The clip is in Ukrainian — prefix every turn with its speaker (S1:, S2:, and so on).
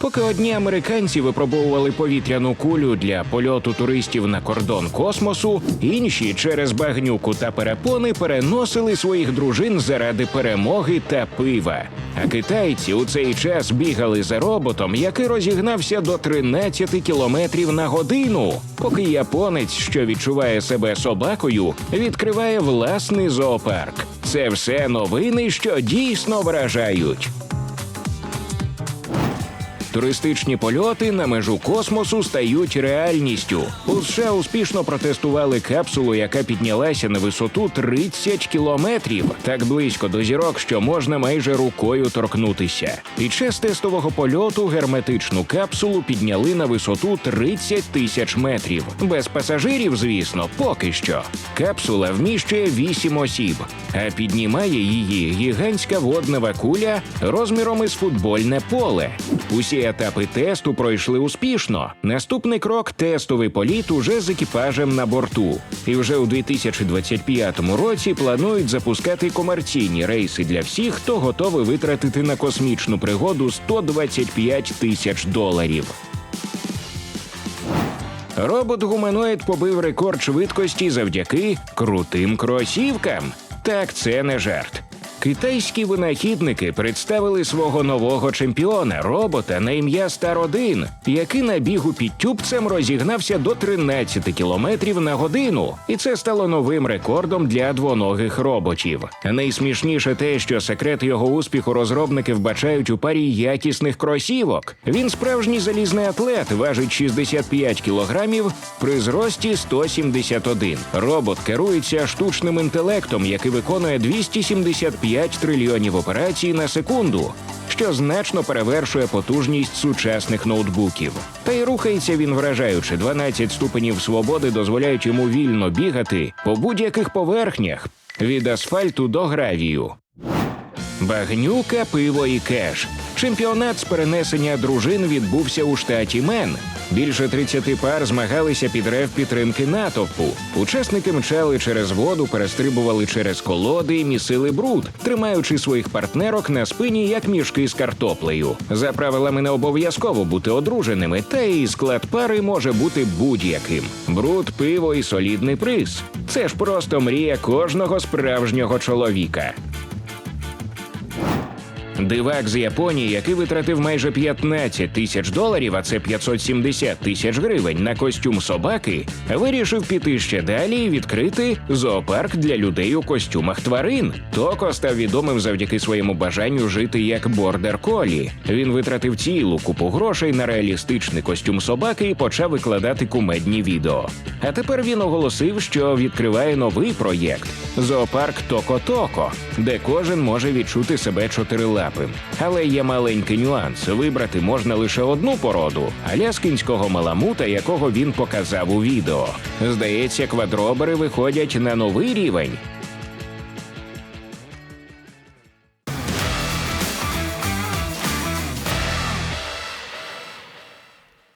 S1: Поки одні американці випробовували повітряну кулю для польоту туристів на кордон космосу, інші через багнюку та перепони переносили своїх дружин заради перемоги та пива. А китайці у цей час бігали за роботом, який розігнався до 13 кілометрів на годину, поки японець, що відчуває себе собакою, відкриває власний зоопарк. Це все новини, що дійсно вражають. Туристичні польоти на межу космосу стають реальністю. У США успішно протестували капсулу, яка піднялася на висоту 30 кілометрів, так близько до зірок, що можна майже рукою торкнутися. Під час тестового польоту герметичну капсулу підняли на висоту 30 тисяч метрів. Без пасажирів, звісно, поки що. Капсула вміщує 8 осіб, а піднімає її гігантська воднева куля розміром із футбольне поле. Усі етапи тесту пройшли успішно. Наступний крок тестовий політ уже з екіпажем на борту. І вже у 2025 році планують запускати комерційні рейси для всіх, хто готовий витратити на космічну пригоду 125 тисяч доларів. Робот-гуманоїд побив рекорд швидкості завдяки крутим кросівкам. Так, це не жарт. Китайські винахідники представили свого нового чемпіона робота на ім'я Стар-1, який на бігу під тюбцем розігнався до 13 кілометрів на годину, і це стало новим рекордом для двоногих роботів. Найсмішніше те, що секрет його успіху розробники вбачають у парі якісних кросівок. Він справжній залізний атлет, важить 65 кілограмів при зрості 171. Робот керується штучним інтелектом, який виконує 275 трильйонів операцій на секунду, що значно перевершує потужність сучасних ноутбуків. Та й рухається він вражаючи 12 ступенів свободи дозволяють йому вільно бігати по будь-яких поверхнях від асфальту до гравію. Багнюка, пиво і кеш. Чемпіонат з перенесення дружин відбувся у штаті Мен. Більше 30 пар змагалися під рев підтримки натовпу. Учасники мчали через воду, перестрибували через колоди і місили бруд, тримаючи своїх партнерок на спині як мішки з картоплею. За правилами не обов'язково бути одруженими, та і склад пари може бути будь-яким: бруд, пиво і солідний приз. Це ж просто мрія кожного справжнього чоловіка. Дивак з Японії, який витратив майже 15 тисяч доларів, а це 570 тисяч гривень на костюм собаки, вирішив піти ще далі і відкрити зоопарк для людей у костюмах тварин. Токо став відомим завдяки своєму бажанню жити як бордер колі. Він витратив цілу купу грошей на реалістичний костюм собаки і почав викладати кумедні відео. А тепер він оголосив, що відкриває новий проєкт зоопарк Токо-Токо, де кожен може відчути себе чотирилапим. Але є маленький нюанс: вибрати можна лише одну породу аляскінського маламута, якого він показав у відео. Здається, квадробери виходять на новий рівень.